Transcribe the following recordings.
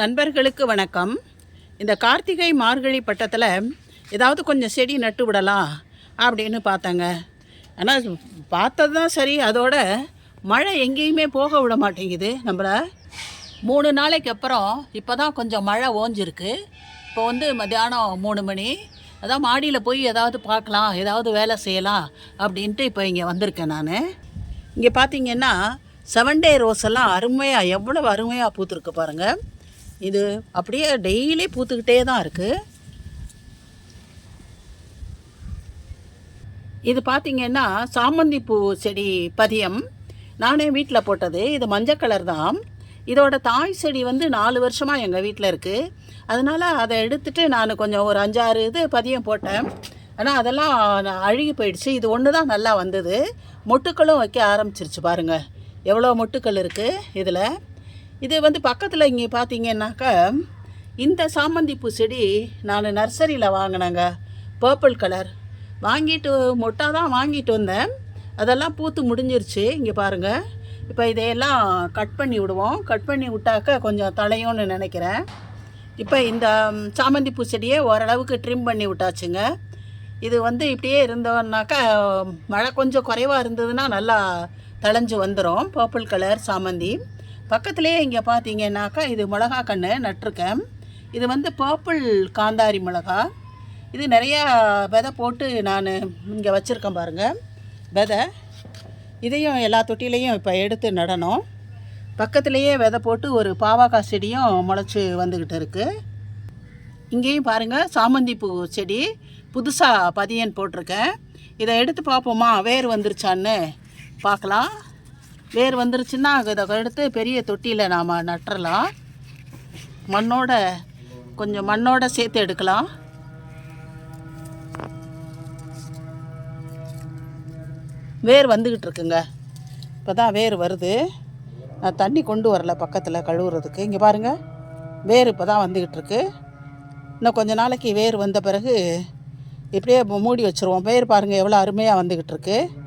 நண்பர்களுக்கு வணக்கம். இந்த கார்த்திகை மார்கழி பட்டத்தில் ஏதாவது கொஞ்சம் செடி நட்டு விடலாம் அப்படின்னு பார்த்தேங்க. ஆனால் பார்த்தது தான் சரி அதோட மழை எங்கேயுமே போக விட மாட்டேங்குது. நம்மளை மூணு நாளைக்கு அப்புறம் இப்போ தான் கொஞ்சம் மழை ஓஞ்சிருக்கு. இப்போ வந்து மத்தியானம் மூணு மணி அதான் மாடியில் போய் ஏதாவது பார்க்கலாம் ஏதாவது வேலை செய்யலாம் அப்படின்ட்டு இப்போ இங்கே வந்திருக்கேன் நான். இங்கே பார்த்தீங்கன்னா செவன் டே ரோஸ் எல்லாம் அருமையாக எவ்வளவு அருமையாக பூத்துருக்கு பாருங்கள் இது அப்படியே டெய்லி பூத்துக்கிட்டே தான் இருக்குது இது பார்த்திங்கன்னா சாமந்தி பூ செடி பதியம். நானே வீட்டில் போட்டது. இது மஞ்சள் கலர் தான். இதோட தாய் செடி வந்து நாலு வருஷமாக எங்கள் வீட்டில் இருக்குது அதனால் அதை எடுத்துட்டு நான் கொஞ்சம் ஒரு அஞ்சாறு இது பதியம் போட்டேன். ஆனால் அதெல்லாம் அழுகி போயிடுச்சு. இது ஒன்று தான் நல்லா வந்தது. மொட்டுக்களும் வைக்க ஆரம்பிச்சிருச்சு பாருங்கள் எவ்வளோ மொட்டுக்கள் இருக்குது இதில்? இது வந்து பக்கத்தில் இங்கே பார்த்தீங்கன்னாக்கா இந்த சாமந்தி பூ செடி நான் நர்சரியில் வாங்கினேங்க. பர்பிள் கலர் வாங்கிட்டு மொட்டாக தான் வாங்கிட்டு வந்தேன். அதெல்லாம் பூத்து முடிஞ்சிருச்சு. இங்கே பாருங்கள் இப்போ இதையெல்லாம் கட் பண்ணி விடுவோம். கட் பண்ணி விட்டாக்க கொஞ்சம் தலையும்னு நினைக்கிறேன். இப்போ இந்த சாமந்திப்பூ சாமந்தி பூ செடியை ஓரளவுக்கு ட்ரிம் பண்ணி விட்டாச்சுங்க. இது வந்து இப்படியே இருந்தோன்னாக்கா மழை கொஞ்சம் குறைவாக இருந்ததுன்னா நல்லா தளைஞ்சு வந்துடும் பர்பிள் கலர் சாமந்தி. பக்கத்துலேயே இங்கே பார்த்தீங்கன்னாக்கா இது மிளகா கன்று நட்டிருக்கேன். இது வந்து பர்பிள் காந்தாரி மிளகா. இது நிறையா விதை போட்டு நான் இங்கே வச்சுருக்கேன் பாருங்கள் விதை. இதையும் எல்லா தொட்டிலையும் இப்போ எடுத்து நடணும். பக்கத்துலேயே விதை போட்டு ஒரு பாவாக்காய் செடியும் முளைச்சி வந்துக்கிட்டு இருக்குது இங்கேயும் பாருங்கள் சாமந்தி பூ செடி புதுசாக பதியன் போட்டிருக்கேன். இதை எடுத்து பார்ப்போமா? வேர் வந்துருச்சான்னு பார்க்கலாம். வேர் வந்துருச்சுன்னா இதை எடுத்து பெரிய தொட்டியில் நாம் நட்டுறலாம். மண்ணோட கொஞ்சம் மண்ணோட சேர்த்து எடுக்கலாம். வேர் வந்துக்கிட்டு இருக்குங்க. இப்போ தான் வேர் வருது. நான் தண்ணி கொண்டு வரல பக்கத்தில் கழுவுறதுக்கு. இங்கே பாருங்கள் வேர் இப்போ தான் வந்துக்கிட்டு இருக்கு. இன்னும் கொஞ்ச நாளைக்கு வேர் வந்த பிறகு இப்படியே மூடி வச்சுருவோம். வேர் பாருங்கள் எவ்வளோ அருமையாக வந்துக்கிட்டு இருக்குது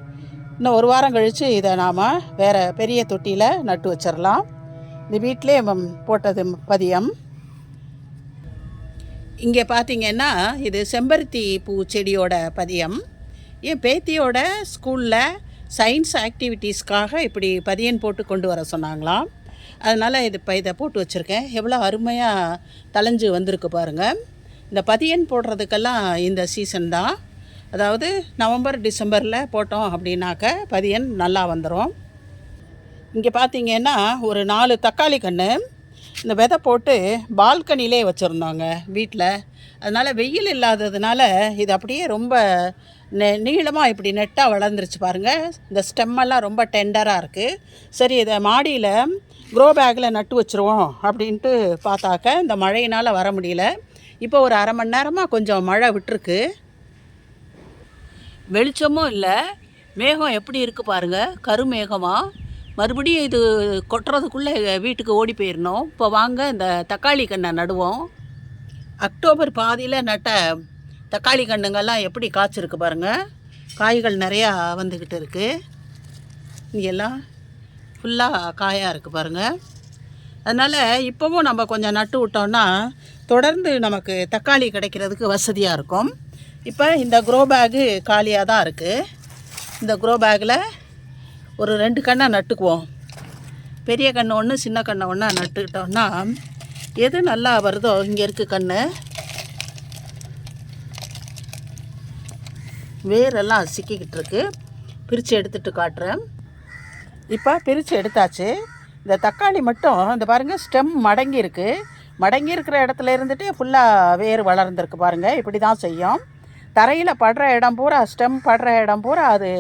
இன்னும் ஒரு வாரம் கழித்து இதை நாம் வேறு பெரிய தொட்டியில் நட்டு வச்சிடலாம் இந்த வீட்டிலே போட்டது பதியம் இங்கே பார்த்தீங்கன்னா இது செம்பருத்தி பூ செடியோட பதியம். என் பேத்தியோட ஸ்கூலில் சயின்ஸ் ஆக்டிவிட்டீஸ்க்காக இப்படி பதியன் போட்டு கொண்டு வர சொன்னாங்களாம். அதனால் இது இப்போ இதை போட்டு வச்சுருக்கேன். எவ்வளோ அருமையாக தலைஞ்சு வந்திருக்கு பாருங்கள் இந்த பதியன் போடுறதுக்கெல்லாம் இந்த சீசன் தான். அதாவது நவம்பர் டிசம்பரில் போட்டோம் அப்படின்னாக்க பதியன் நல்லா வந்துடும் இங்கே பார்த்தீங்கன்னா ஒரு நாலு தக்காளி கன்று இந்த விதை போட்டு பால்கனிலே வச்சுருந்தோங்க வீட்டில் அதனால் வெயில் இல்லாததுனால இது அப்படியே ரொம்ப நெ நீளமாக இப்படி நெட்டாக வளர்ந்துருச்சு பாருங்கள் இந்த ஸ்டெம்மெல்லாம் ரொம்ப டெண்டராக இருக்குது சரி இதை மாடியில் க்ரோ பேக்கில் நட்டு வச்சுருவோம் அப்படின்ட்டு பார்த்தாக்க இந்த மழையினால் வர முடியல. இப்போ ஒரு அரை மணி நேரமாக கொஞ்சம் மழை விட்டுருக்கு. வெளிச்சமும் இல்லை. மேகம் எப்படி இருக்குது பாருங்கள் கருமேகமாக மறுபடியும் இது கொட்டுறதுக்குள்ளே வீட்டுக்கு ஓடி போயிடணும் இப்போ வாங்க இந்த தக்காளி கண்ணை நடுவோம். அக்டோபர் பாதியில் நட்ட தக்காளி கண்ணுங்கள்லாம் எப்படி காய்ச்சிருக்கு பாருங்கள் காய்கள் நிறையா வந்துக்கிட்டு இருக்குது இங்கெல்லாம் ஃபுல்லாக காயாக இருக்குது பாருங்கள் அதனால் இப்போவும் நம்ம கொஞ்சம் நட்டு விட்டோம்னா தொடர்ந்து நமக்கு தக்காளி கிடைக்கிறதுக்கு வசதியாக இருக்கும். இப்போ இந்த க்ரோ பேகு காலியாக தான் இருக்குது இந்த க்ரோ பேக்கில் ஒரு ரெண்டு கண்ணை நட்டுக்குவோம். பெரிய கன்று ஒன்று சின்ன கண்ணை ஒன்றா நட்டுக்கிட்டோம்னா எது நல்லா வருதோ இங்கே இருக்குது கன்று வேரெல்லாம் சிக்கிக்கிட்டு இருக்கு. பிரித்து எடுத்துட்டு காட்டுறேன். இப்போ பிரித்து எடுத்தாச்சு. இந்த தக்காளி மட்டும் இந்த பாருங்கள் ஸ்டெம் மடங்கி இருக்குது மடங்கி இருக்கிற இடத்துல இருந்துட்டு ஃபுல்லாக வேர் வளர்ந்துருக்கு பாருங்கள் இப்படி தான் செய்யும். தரையில் படுற இடம் பூரா ஸ்டெம் படுற இடம் பூரா அது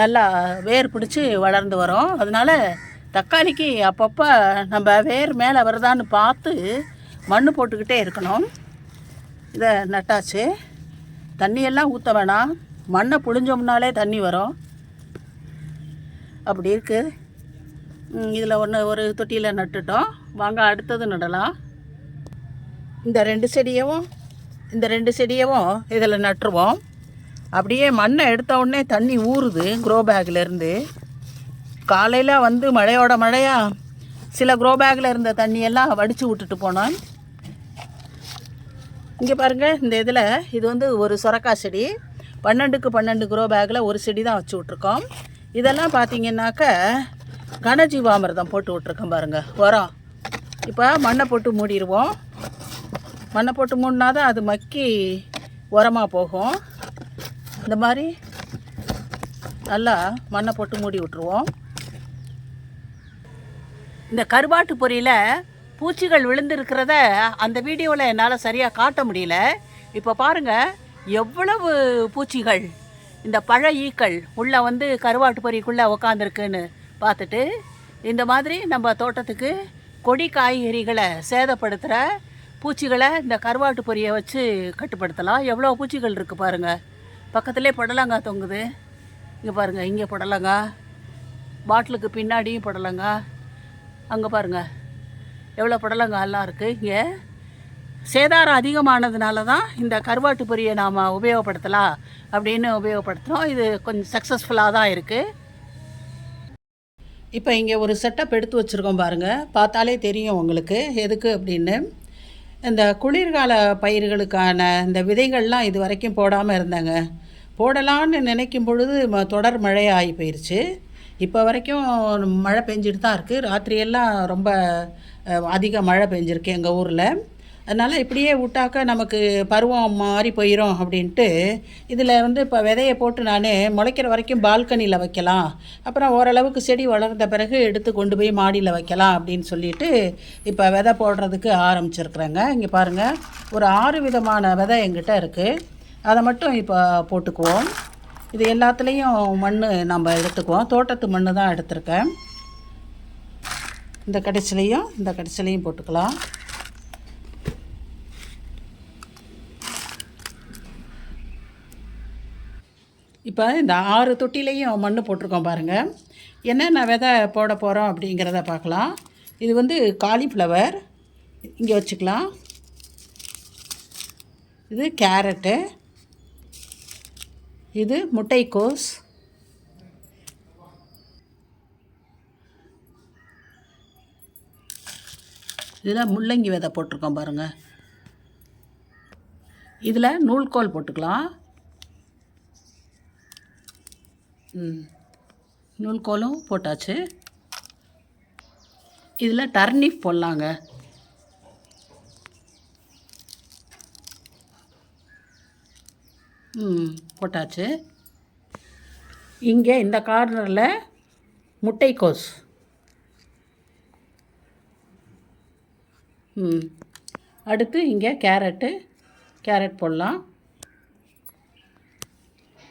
நல்லா வேர் பிடிச்சி வளர்ந்து வரும். அதனால் தக்காளிக்கு அப்பப்போ நம்ம வேர் மேலே வருதான்னு பார்த்து மண் போட்டுக்கிட்டே இருக்கணும். இதை நட்டாச்சு. தண்ணியெல்லாம் ஊற்ற வேணாம். மண்ணை புழிஞ்சோம்னாலே தண்ணி வரும். அப்படி இருக்குது இதில் ஒன்று ஒரு தொட்டியில் நட்டுட்டோம். வாங்க அடுத்தது நடலாம். இந்த ரெண்டு செடியவும் இந்த ரெண்டு செடியவும் இதில் நட்டுருவோம். அப்படியே மண்ணை எடுத்த உடனே தண்ணி ஊறுது க்ரோ பேக்லேருந்து காலையில் வந்து மழையோட மழையாக சில க்ரோ பேக்கில் இருந்த தண்ணியெல்லாம் வடித்து விட்டுட்டு போனோம் இங்கே பாருங்கள் இந்த இதில் இது வந்து ஒரு சுரக்காய் செடி. பன்னெண்டுக்கு பன்னெண்டு க்ரோ பேக்கில் ஒரு செடி தான் வச்சு விட்ருக்கோம் இதெல்லாம் பார்த்தீங்கன்னாக்க கனஜீவாமிர்தம் போட்டு விட்ருக்கோம் பாருங்கள் உரம். இப்போ மண்ணை போட்டு மூடிடுவோம். மண்ணை போட்டு மூடினா தான் அது மக்கி உரமாக போகும். இந்த மாதிரி நல்லா மண்ணை போட்டு மூடி விட்ருவோம் இந்த கருவாட்டு பொரியில் பூச்சிகள் விழுந்திருக்கிறத அந்த வீடியோவில் என்னால் சரியாக காட்ட முடியல. இப்போ பாருங்கள் எவ்வளவு பூச்சிகள் இந்த பழ ஈக்கள் உள்ளே வந்து கருவாட்டு பொரிக்குள்ளே உக்காந்துருக்குன்னு பார்த்துட்டு இந்த மாதிரி நம்ம தோட்டத்துக்கு கொடி காய்கறிகளை சேதப்படுத்துகிற பூச்சிகளை இந்த கருவாட்டு பொரியை வச்சு கட்டுப்படுத்தலாம். எவ்வளோ பூச்சிகள் இருக்குது பாருங்கள் பக்கத்துலேயே புடலங்காய் தொங்குது. இங்கே பாருங்கள் இங்கே புடலங்காய் பாட்டிலுக்கு பின்னாடியும் புடலங்காய் அங்கே பாருங்கள் எவ்வளோ புடலங்காயெல்லாம் இருக்குது இங்கே சேதாரம் அதிகமானதுனால தான் இந்த கருவாட்டு பொரியை நாம் உபயோகப்படுத்தலாம் அப்படின்னு உபயோகப்படுத்துகிறோம் இது கொஞ்சம் சக்ஸஸ்ஃபுல்லாக தான் இருக்குது இப்போ இங்கே ஒரு செட்டப் எடுத்து வச்சுருக்கோம் பாருங்கள் பார்த்தாலே தெரியும் உங்களுக்கு எதுக்கு அப்படின்னு. இந்த குளிர்கால பயிர்களுக்கான இந்த விதைகள்லாம் இது வரைக்கும் போடாமல் இருந்தாங்க. போடலான்னு நினைக்கும் பொழுது ம- தொடர் மழை ஆகி போயிடுச்சு இப்போ வரைக்கும் மழை பெஞ்சிட்டு தான் இருக்குது ராத்திரியெல்லாம் ரொம்ப அதிக மழை பெஞ்சிருக்கு எங்கள் ஊரில். அதனால் இப்படியே விட்டாக்க நமக்கு பருவம் மாறி போயிடும் அப்படின்ட்டு இதில் வந்து இப்போ விதையை போட்டு நான் முளைக்கிற வரைக்கும் பால்கனியில் வைக்கலாம். அப்புறம் ஓரளவுக்கு செடி வளர்ந்த பிறகு எடுத்து கொண்டு போய் மாடியில் வைக்கலாம் அப்படின்னு சொல்லிட்டு இப்போ விதை போடுறதுக்கு ஆரம்பிச்சிருக்குறேங்க. இங்கே பாருங்கள் ஒரு ஆறு விதமான விதை எங்கிட்ட இருக்குது அதை மட்டும் இப்போ போட்டுக்குவோம். இது எல்லாத்துலேயும் மண் நம்ம எடுத்துக்குவோம். தோட்டத்து மண் தான் எடுத்திருக்கேன். இந்த கடைசிலையும் இந்த கடைசிலையும் போட்டுக்கலாம். இப்போ இந்த ஆறு தொட்டிலையும் மண் போட்டிருக்கோம் பாருங்கள் என்னென்ன விதை போட போகிறோம் அப்படிங்கிறத பார்க்கலாம். இது வந்து காலிஃப்ளவர். இங்கே வச்சுக்கலாம். இது கேரட்டு. இது முட்டைக்கோஸ். இதில் முள்ளங்கி விதை போட்டிருக்கோம் பாருங்கள் இதில் நூல்கோல் போட்டுக்கலாம் ம் நூல்கோலும் போட்டாச்சு. இதில் டர்னிப் போடலாங்க. ம் போட்டாச்சு. இங்கே இந்த கார்னரில் முட்டைக்கோஸ். ம். அடுத்து இங்கே கேரட்டு. கேரட் போடலாம்.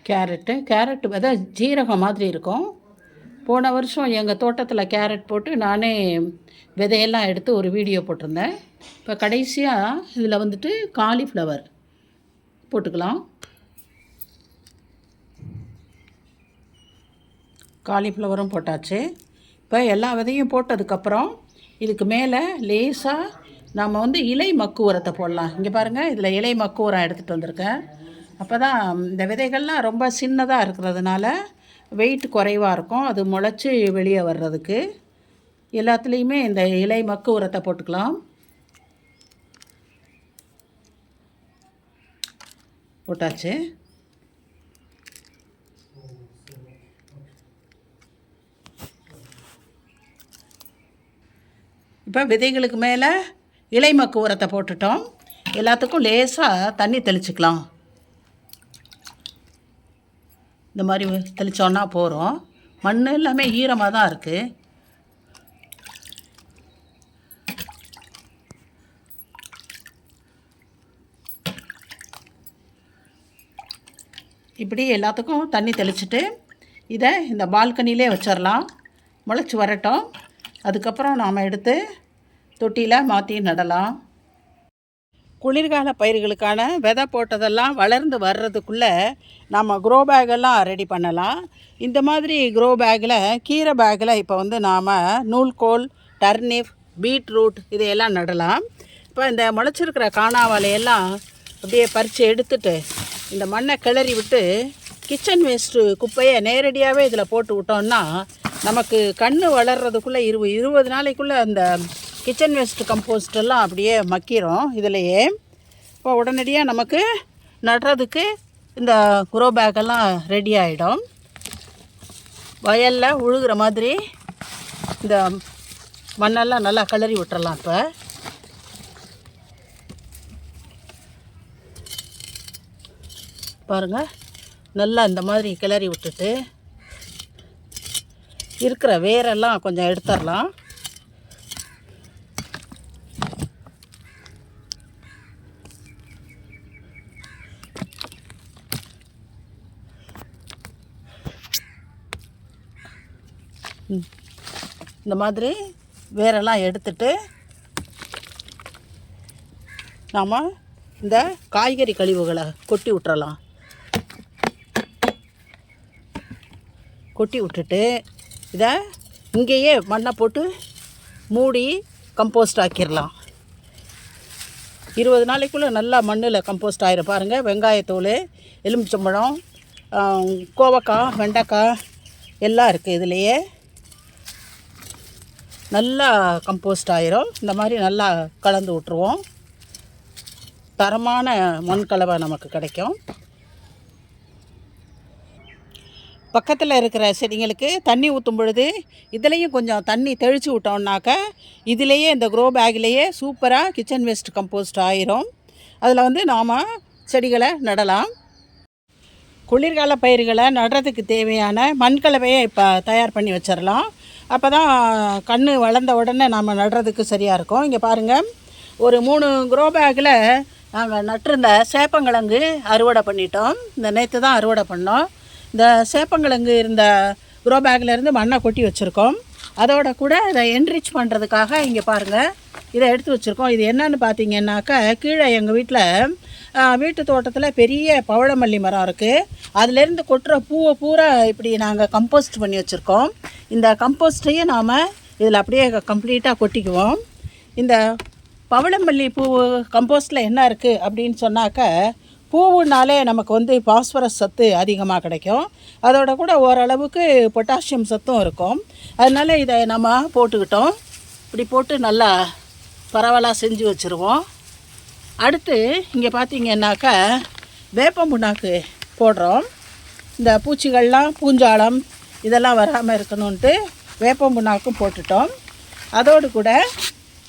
கேரட்டு கேரட் விதை ஜீரகம் மாதிரி இருக்கும். போன வருஷம் எங்கள் தோட்டத்தில் கேரட் போட்டு நானே விதையெல்லாம் எடுத்து ஒரு வீடியோ போட்டிருந்தேன். இப்போ கடைசியாக இதில் வந்துட்டு காலிஃப்ளவர் போட்டுக்கலாம். காலிஃப்ளவரும் போட்டாச்சு. இப்போ எல்லா விதையும் போட்டதுக்கப்புறம் இதுக்கு மேலே லேசாக நம்ம வந்து இலை மக்கு உரத்தை போடலாம். இங்கே பாருங்கள் இதில் இலை மக்கு உரம் எடுத்துகிட்டு வந்திருக்கேன். அப்போ தான் இந்த விதைகள்லாம் ரொம்ப சின்னதாக இருக்கிறதுனால வெயிட் குறைவாக இருக்கும். அது முளைச்சி வெளியே வர்றதுக்கு. எல்லாத்துலேயுமே இந்த இலை மக்கு உரத்தை போட்டுக்கலாம். போட்டாச்சு. இப்போ விதைகளுக்கு மேலே இலை மக்கு உரத்தை போட்டுட்டோம். எல்லாத்துக்கும் லேசாக தண்ணி தெளிச்சுக்கலாம். இந்த மாதிரி தெளித்தோன்னா போகிறோம் மண் எல்லாமே ஈரமாக தான் இருக்குது இப்படி எல்லாத்துக்கும் தண்ணி தெளிச்சுட்டு இதை இந்த பால்கனிலே வச்சிடலாம் முளைச்சி வரட்டும். அதுக்கப்புறம் நாம் எடுத்து தொட்டியில் மாற்றி நடலாம். குளிர்கால பயிர்களுக்கான விதை போட்டதெல்லாம் வளர்ந்து வர்றதுக்குள்ளே நம்ம க்ரோ பேக்கெல்லாம் ரெடி பண்ணலாம். இந்த மாதிரி க்ரோ பேக்கில் கீரை பேக்கில் இப்போ வந்து நாம் நூல்கோல் டர்னிப் பீட்ரூட் இதையெல்லாம் நடலாம். இப்போ இந்த முளைச்சிருக்கிற காணாவாலையெல்லாம் அப்படியே பறித்து எடுத்துட்டு இந்த மண்ணை கிளறி விட்டு கிச்சன் வேஸ்ட்டு குப்பையை நேரடியாகவே இதில் போட்டு விட்டோம்னா நமக்கு கண் வளர்றதுக்குள்ளே இருபது இருபது நாளைக்குள்ளே அந்த கிச்சன் வேஸ்ட் கம்போஸ்ட் எல்லாம் அப்படியே மக்கிரும் இதிலையே. இப்போ உடனடியாக நமக்கு நடுறதுக்கு இந்த குரோ பேக்கெல்லாம் ரெடி ஆகிடும் வயலில் உழுகிற மாதிரி இந்த மண்ணெல்லாம் நல்லா கிளறி விட்டுறலாம் இப்போ. பாருங்கள் நல்லா இந்த மாதிரி கிளறி விட்டுட்டு இருக்கிற வேரெல்லாம் கொஞ்சம் எடுத்துடலாம். இந்த மாதிரி வேரெல்லாம் எடுத்துட்டு நாம் இந்த காய்கறி கழிவுகளை கொட்டி விட்டுறலாம். கொட்டி விட்டுட்டு இதை இங்கேயே மண்ணை போட்டு மூடி கம்போஸ்ட் ஆக்கிடலாம். இருபது நாளைக்குள்ளே நல்லா மண்ணில் கம்போஸ்ட் ஆயிரும் பாருங்கள் வெங்காயத்தூள் எலுமிச்சம்பழம் கோவக்காய் வெண்டைக்காய் எல்லாம் இருக்குது இதுலேயே. நல்லா கம்போஸ்ட் ஆயிரும். இந்த மாதிரி நல்லா கலந்து விட்ருவோம் தரமான மண் கலவை நமக்கு கிடைக்கும். பக்கத்தில் இருக்கிற செடிங்களுக்கு தண்ணி ஊற்றும் பொழுது இதுலேயும் கொஞ்சம் தண்ணி தெளித்து விட்டோம்னாக்க இதுலேயே இந்த க்ரோ பேக்லேயே சூப்பராக கிச்சன் வேஸ்ட் கம்போஸ்ட் ஆயிரும். அதில் வந்து நாம் செடிகளை நடலாம். குளிர்கால பயிர்களை நடுறதுக்கு தேவையான மண்கலவையை இப்போ தயார் பண்ணி வச்சிடலாம் அப்போ தான் கண் வளர்ந்த உடனே நாம் நடுறதுக்கு சரியாக இருக்கும். இங்கே பாருங்கள் ஒரு மூணு க்ரோ பேக்கில் நாங்கள் நட்டிருந்த சேப்பங்கிழங்கு அறுவடை பண்ணிட்டோம். இந்த நேற்று தான் அறுவடை பண்ணோம். இந்த சேப்பங்கிழங்கு இருந்த க்ரோ பேக்கிலேருந்து மண்ணை கொட்டி வச்சுருக்கோம். அதோட கூட இதை என்ரிச் பண்ணுறதுக்காக இங்கே பாருங்கள் இதை எடுத்து வச்சுருக்கோம். இது என்னன்னு பார்த்தீங்கன்னாக்கா கீழே எங்கள் வீட்டில் வீட்டு தோட்டத்தில் பெரிய பவழமல்லி மரம் இருக்குது அதுலேருந்து கொட்டுற பூவை பூரா இப்படி நாங்கள் கம்போஸ்ட் பண்ணி வச்சுருக்கோம். இந்த கம்போஸ்ட்டையும் நாம் இதில் அப்படியே கம்ப்ளீட்டாக கொட்டிக்குவோம். இந்த பவளமல்லி பூ கம்போஸ்டில் என்ன இருக்குது அப்படின்னு சொன்னாக்க பூவுனாலே நமக்கு வந்து பாஸ்பரஸ் சத்து அதிகமாக கிடைக்கும். அதோட கூட ஓரளவுக்கு பொட்டாசியம் சத்தும் இருக்கும். அதனால் இதை நம்ம போட்டுக்கிட்டோம். இப்படி போட்டு நல்லா பரவலாக செஞ்சு வச்சுருவோம். அடுத்து இங்கே பார்த்தீங்கன்னாக்கா வேப்பம் புண்ணாக்கு போடுறோம். இந்த பூச்சிகள்லாம் பூஞ்சாலம் இதெல்லாம் வராமல் இருக்கணுன்ட்டு வேப்பம் புண்ணாக்கும் போட்டுட்டோம். அதோடு கூட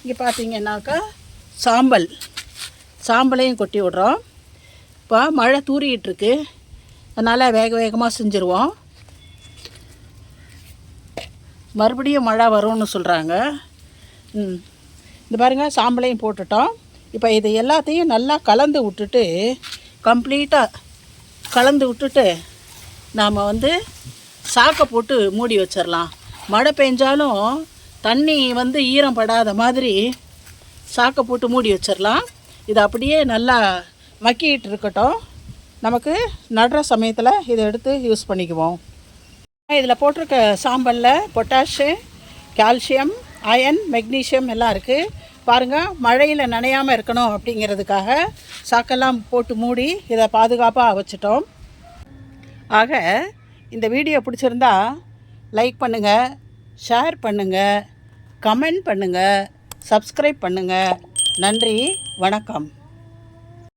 இங்கே பார்த்தீங்கன்னாக்கா சாம்பல் சாம்பலையும் கொட்டி விடுறோம். இப்போ மழை தூறிக்கிட்டு அதனால் வேக வேகமாக செஞ்சுருவோம். மறுபடியும் மழை வரும்னு சொல்கிறாங்க ம். இந்த பாருங்கள் சாம்பலையும் போட்டுட்டோம். இப்போ இது எல்லாத்தையும் நல்லா கலந்து விட்டுட்டு கம்ப்ளீட்டாக கலந்து விட்டுட்டு நாம் வந்து சாக்கை போட்டு மூடி வச்சிடலாம் மழை பெஞ்சாலும் தண்ணி வந்து ஈரம் படாத மாதிரி சாக்கை போட்டு மூடி வச்சிடலாம் இது அப்படியே நல்லா மக்கிட்டு இருக்கட்டும். நமக்கு நடுற சமயத்தில் இதை எடுத்து யூஸ் பண்ணிக்குவோம். இதில் போட்டிருக்க சாம்பலில் பொட்டாஷு கால்சியம் அயன் மெக்னீஷியம் எல்லாம் இருக்குது பாருங்கள் மழையில் நனையாமல் இருக்கணும் அப்படிங்கிறதுக்காக சாக்கெல்லாம் போட்டு மூடி இதை பாதுகாப்பாக வச்சுட்டோம். ஆக இந்த வீடியோ பிடிச்சிருந்தா லைக் பண்ணுங்கள் ஷேர் பண்ணுங்கள் கமெண்ட் பண்ணுங்கள் சப்ஸ்கிரைப் பண்ணுங்கள் நன்றி வணக்கம்.